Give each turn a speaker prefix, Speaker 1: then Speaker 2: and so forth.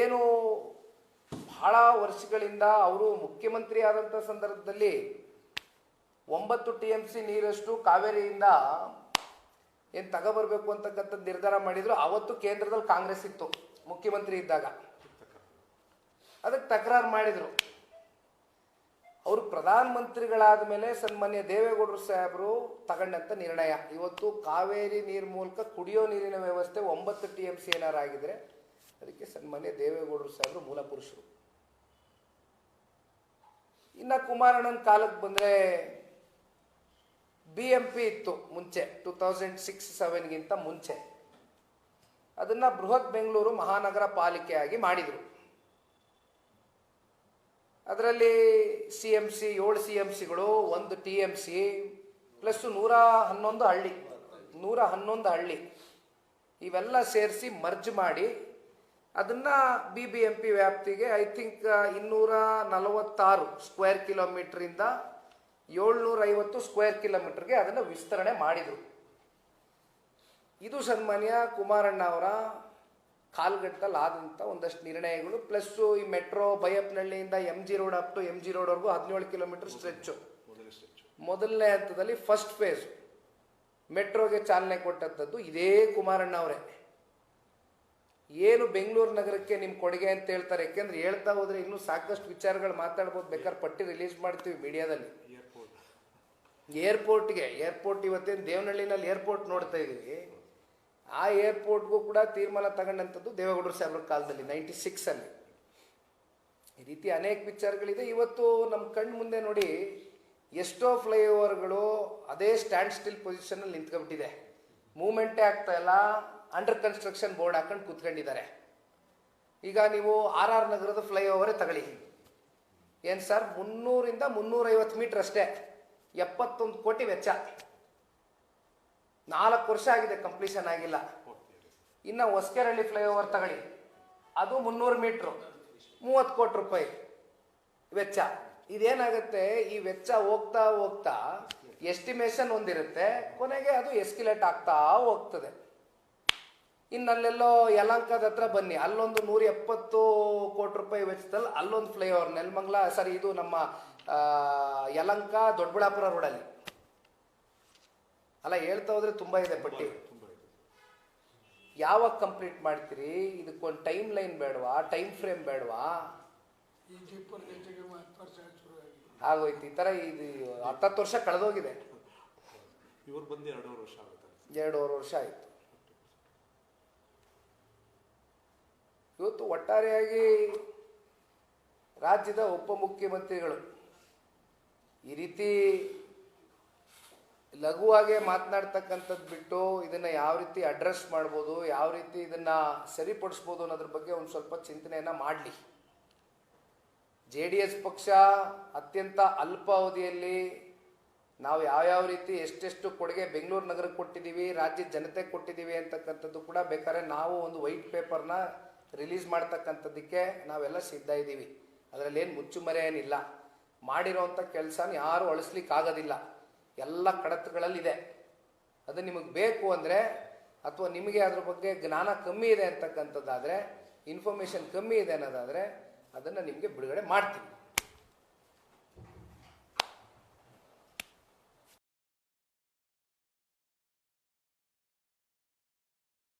Speaker 1: ಏನು ಬಹಳ ವರ್ಷಗಳಿಂದ ಅವರು ಮುಖ್ಯಮಂತ್ರಿ ಆದಂಥ ಸಂದರ್ಭದಲ್ಲಿ ಒಂಬತ್ತು ಟಿ ಎಂ ಸಿ ನೀರಷ್ಟು ಕಾವೇರಿಯಿಂದ ಏನು ತಗೋಬರ್ಬೇಕು ಅಂತಕ್ಕಂಥ ನಿರ್ಧಾರ ಮಾಡಿದ್ರು. ಅವತ್ತು ಕೇಂದ್ರದಲ್ಲಿ ಕಾಂಗ್ರೆಸ್ ಇತ್ತು, ಮುಖ್ಯಮಂತ್ರಿ ಇದ್ದಾಗ. ಅದಕ್ಕೆ ತಕರಾರು ಮಾಡಿದರು. ಅವರು ಪ್ರಧಾನಮಂತ್ರಿಗಳಾದ ಮೇಲೆ ಸನ್ಮಾನ್ಯ ದೇವೇಗೌಡರು ಸಾಹೇಬರು ತಗೊಂಡಂಥ ನಿರ್ಣಯ. ಇವತ್ತು ಕಾವೇರಿ ನೀರು ಮೂಲಕ ಕುಡಿಯೋ ನೀರಿನ ವ್ಯವಸ್ಥೆ ಒಂಬತ್ತು ಟಿ ಎಂ ಸಿ ಏನಾರು ಆಗಿದ್ರೆ ಅದಕ್ಕೆ ಸನ್ಮಾನ್ಯ ದೇವೇಗೌಡರು ಸಾಹೇಬರು ಮೂಲ ಪುರುಷರು. ಇನ್ನು ಕುಮಾರಣ್ಣನ ಕಾಲಕ್ಕೆ ಬಂದರೆ ಬಿ ಎಂ ಪಿ ಇತ್ತು ಮುಂಚೆ ಟೂ ತೌಸಂಡ್ ಸಿಕ್ಸ್ ಸೆವೆನ್ಗಿಂತ ಮುಂಚೆ. ಅದನ್ನು ಬೃಹತ್ ಬೆಂಗಳೂರು ಮಹಾನಗರ ಪಾಲಿಕೆಯಾಗಿ ಮಾಡಿದರು. ಅದರಲ್ಲಿ ಸಿ ಎಂ ಸಿ, ಏಳು ಸಿ ಎಂ ಸಿಗಳು, ಒಂದು ಟಿ ಎಂ ಸಿ, ಪ್ಲಸ್ ನೂರ ಹನ್ನೊಂದು ಹಳ್ಳಿ. ನೂರ ಹನ್ನೊಂದು ಹಳ್ಳಿ. ಇವೆಲ್ಲ ಸೇರಿಸಿ ಮರ್ಜ್ ಮಾಡಿ ಅದನ್ನು ಬಿ ಬಿ ಎಂ ಪಿ ವ್ಯಾಪ್ತಿಗೆ ಐ ಥಿಂಕ್ ಇನ್ನೂರ ನಲವತ್ತಾರು ಸ್ಕ್ವೇರ್ ಕಿಲೋಮೀಟ್ರಿಂದ ಏಳ್ನೂರ ಐವತ್ತು ಸ್ಕ್ವೇರ್ ಕಿಲೋಮೀಟರ್ಗೆ ಅದನ್ನು ವಿಸ್ತರಣೆ ಮಾಡಿದರು. ಇದು ಸನ್ಮಾನ್ಯ ಕುಮಾರಣ್ಣ ಅವರ ಕಾಲ್ಗಟ್ಟದಲ್ಲಿ ಆದಂಥ ಒಂದಷ್ಟು ನಿರ್ಣಯಗಳು ಪ್ಲಸ್ಸು ಈ metro ಬೈಯಪ್ನಹಳ್ಳಿಯಿಂದ M G road up to M G ರೋಡ್ವರೆಗೂ ಹದಿನೇಳು ಕಿಲೋಮೀಟರ್ ಸ್ಟ್ರೆಚ್ಚು ಮೊದಲನೇ ಹಂತದಲ್ಲಿ ಫಸ್ಟ್ ಫೇಸ್ ಮೆಟ್ರೋಗೆ ಚಾಲನೆ ಕೊಟ್ಟಂಥದ್ದು ಇದೇ ಕುಮಾರಣ್ಣ ಅವರೇ. ಏನು ಬೆಂಗಳೂರು ನಗರಕ್ಕೆ ನಿಮ್ಮ ಕೊಡುಗೆ ಅಂತ ಹೇಳ್ತಾರೆ? ಯಾಕೆಂದ್ರೆ ಹೇಳ್ತಾ ಹೋದ್ರೆ ಇನ್ನೂ ಸಾಕಷ್ಟು ವಿಚಾರಗಳು ಮಾತಾಡ್ಬೋದು. ಬೇಕಾದ್ರೆ ಪಟ್ಟಿ ರಿಲೀಸ್ ಮಾಡ್ತೀವಿ ಮೀಡಿಯಾದಲ್ಲಿ. ಏರ್ಪೋರ್ಟ್ಗೆ ಏರ್ಪೋರ್ಟ್ ಇವತ್ತೇನು ದೇವನಹಳ್ಳಿನಲ್ಲಿ ಏರ್ಪೋರ್ಟ್ ನೋಡ್ತಾ ಇದ್ದೀವಿ ಆ ಏರ್ಪೋರ್ಟ್ಗೂ ಕೂಡ ತೀರ್ಮಾನ ತಗೊಂಡಂಥದ್ದು ದೇವೇಗೌಡರ ಸಾಹೇಬ್ರ ಕಾಲದಲ್ಲಿ ನೈಂಟಿ ಸಿಕ್ಸಲ್ಲಿ ಈ ರೀತಿ ಅನೇಕ ವಿಚಾರಗಳಿದೆ. ಇವತ್ತು ನಮ್ಮ ಕಣ್ಣು ಮುಂದೆ ನೋಡಿ ಎಷ್ಟೋ ಫ್ಲೈಓವರ್ಗಳು ಅದೇ ಸ್ಟ್ಯಾಂಡ್ ಸ್ಟಿಲ್ ಪೊಸಿಷನಲ್ಲಿ ನಿಂತ್ಕೊಬಿಟ್ಟಿದೆ ಮೂಮೆಂಟೇ ಆಗ್ತಾ ಇಲ್ಲ. ಅಂಡರ್ ಕನ್ಸ್ಟ್ರಕ್ಷನ್ ಬೋರ್ಡ್ ಹಾಕೊಂಡು ಕೂತ್ಕೊಂಡಿದ್ದಾರೆ. ಈಗ ನೀವು ಆರ್ ಆರ್ ನಗರದ ಫ್ಲೈಓವರೇ ತಗೊಳ್ಳಿ. ಏನು ಸರ್? ಮುನ್ನೂರಿಂದ ಮುನ್ನೂರೈವತ್ತು ಮೀಟ್ರ್ ಅಷ್ಟೇ. ಎಪ್ಪತ್ತೊಂದು ಕೋಟಿ ವೆಚ್ಚ. ನಾಲ್ಕು ವರ್ಷ ಆಗಿದೆ ಕಂಪ್ಲೀಷನ್ ಆಗಿಲ್ಲ. ಇನ್ನು ಫ್ಲೈ ಫ್ಲೈಓವರ್ ತಗೊಳ್ಳಿ. ಅದು ಮುನ್ನೂರು ಮೀಟ್ರು ಮೂವತ್ತು ಕೋಟಿ ರೂಪಾಯಿ ವೆಚ್ಚ. ಇದೇನಾಗುತ್ತೆ? ಈ ವೆಚ್ಚ ಹೋಗ್ತಾ ಹೋಗ್ತಾ ಎಸ್ಟಿಮೇಷನ್ ಒಂದಿರುತ್ತೆ. ಕೊನೆಗೆ ಅದು ಎಸ್ಕಿಲೇಟ್ ಆಗ್ತಾ ಹೋಗ್ತದೆ. ಇನ್ನಲ್ಲೆಲ್ಲೋ ಯಲಂಕದ ಹತ್ರ ಬನ್ನಿ. ಅಲ್ಲೊಂದು ನೂರ ಎಪ್ಪತ್ತು ಕೋಟಿ ರೂಪಾಯಿ ವೆಚ್ಚದಲ್ಲಿ ಅಲ್ಲೊಂದು ಫ್ಲೈಓವರ್ ನೆಲಮಂಗ್ಲ ಸರಿ ಇದು ನಮ್ಮ ಆ, ಯಲಂಕ ದೊಡ್ಡಬಳ್ಳಾಪುರ ರೋಡಲ್ಲಿ. ಅಲ್ಲ ಹೇಳ್ತಾ ಹೋದ್ರೆ ತುಂಬಾ ಇದೆ ಪಟ್ಟಿ. ಯಾವಾಗ ಕಂಪ್ಲೀಟ್ ಮಾಡ್ತೀರಿ? ಇದಕ್ಕೊಂದು ಟೈಮ್ ಲೈನ್ ಬೇಡವಾ? ಟೈಮ್ ಫ್ರೇಮ್ ಬೇಡವಾ? ಆಗೋಯ್ತು. ಈ ಥರ ಇದು ಹತ್ತತ್ತು ವರ್ಷ ಕಳೆದೋಗಿದೆ.
Speaker 2: ಇವ್ರು ಬಂದು ಎರಡೂವರೆ ವರ್ಷ ಆಗುತ್ತೆ.
Speaker 1: ಎರಡೂವರೆ ವರ್ಷ ಆಯಿತು. ಇವತ್ತು ಒಟ್ಟಾರೆಯಾಗಿ ರಾಜ್ಯದ ಉಪಮುಖ್ಯಮಂತ್ರಿಗಳು ಈ ರೀತಿ ಲಘುವಾಗೆ ಮಾತನಾಡ್ತಕ್ಕಂಥದ್ದು ಬಿಟ್ಟು ಇದನ್ನು ಯಾವ ರೀತಿ ಅಡ್ರೆಸ್ ಮಾಡ್ಬೋದು, ಯಾವ ರೀತಿ ಇದನ್ನು ಸರಿಪಡಿಸ್ಬೋದು ಅನ್ನೋದ್ರ ಬಗ್ಗೆ ಒಂದು ಸ್ವಲ್ಪ ಚಿಂತನೆಯನ್ನು ಮಾಡಲಿ. ಜೆ ಡಿ ಎಸ್ ಪಕ್ಷ ಅತ್ಯಂತ ಅಲ್ಪ ಅವಧಿಯಲ್ಲಿ ನಾವು ಯಾವ್ಯಾವ ರೀತಿ ಎಷ್ಟೆಷ್ಟು ಕೊಡುಗೆ ಬೆಂಗಳೂರು ನಗರಕ್ಕೆ ಕೊಟ್ಟಿದ್ದೀವಿ, ರಾಜ್ಯದ ಜನತೆ ಕೊಟ್ಟಿದ್ದೀವಿ ಅಂತಕ್ಕಂಥದ್ದು ಕೂಡ ಬೇಕಾದ್ರೆ ನಾವು ಒಂದು ವೈಟ್ ಪೇಪರ್ನ ರಿಲೀಸ್ ಮಾಡ್ತಕ್ಕಂಥದ್ದಕ್ಕೆ ನಾವೆಲ್ಲ ಸಿದ್ಧ ಇದ್ದೀವಿ. ಅದರಲ್ಲಿ ಏನು ಮುಚ್ಚುಮರೆ ಏನಿಲ್ಲ. ಮಾಡಿರೋವಂಥ ಕೆಲಸನ ಯಾರು ಅಳಿಸ್ಲಿಕ್ಕಾಗೋದಿಲ್ಲ. ಎಲ್ಲ ಕಡತಗಳಲ್ಲಿದೆ. ಅದು ನಿಮಗೆ ಬೇಕು ಅಂದರೆ, ಅಥವಾ ನಿಮಗೆ ಅದ್ರ ಬಗ್ಗೆ ಜ್ಞಾನ ಕಮ್ಮಿ ಇದೆ ಅಂತಕ್ಕಂಥದ್ದಾದರೆ, ಇನ್ಫಾರ್ಮೇಷನ್ ಕಮ್ಮಿ ಇದೆ ಅನ್ನೋದಾದರೆ, ಅದನ್ನು ನಿಮಗೆ ಬಿಡುಗಡೆ ಮಾಡ್ತೀವಿ.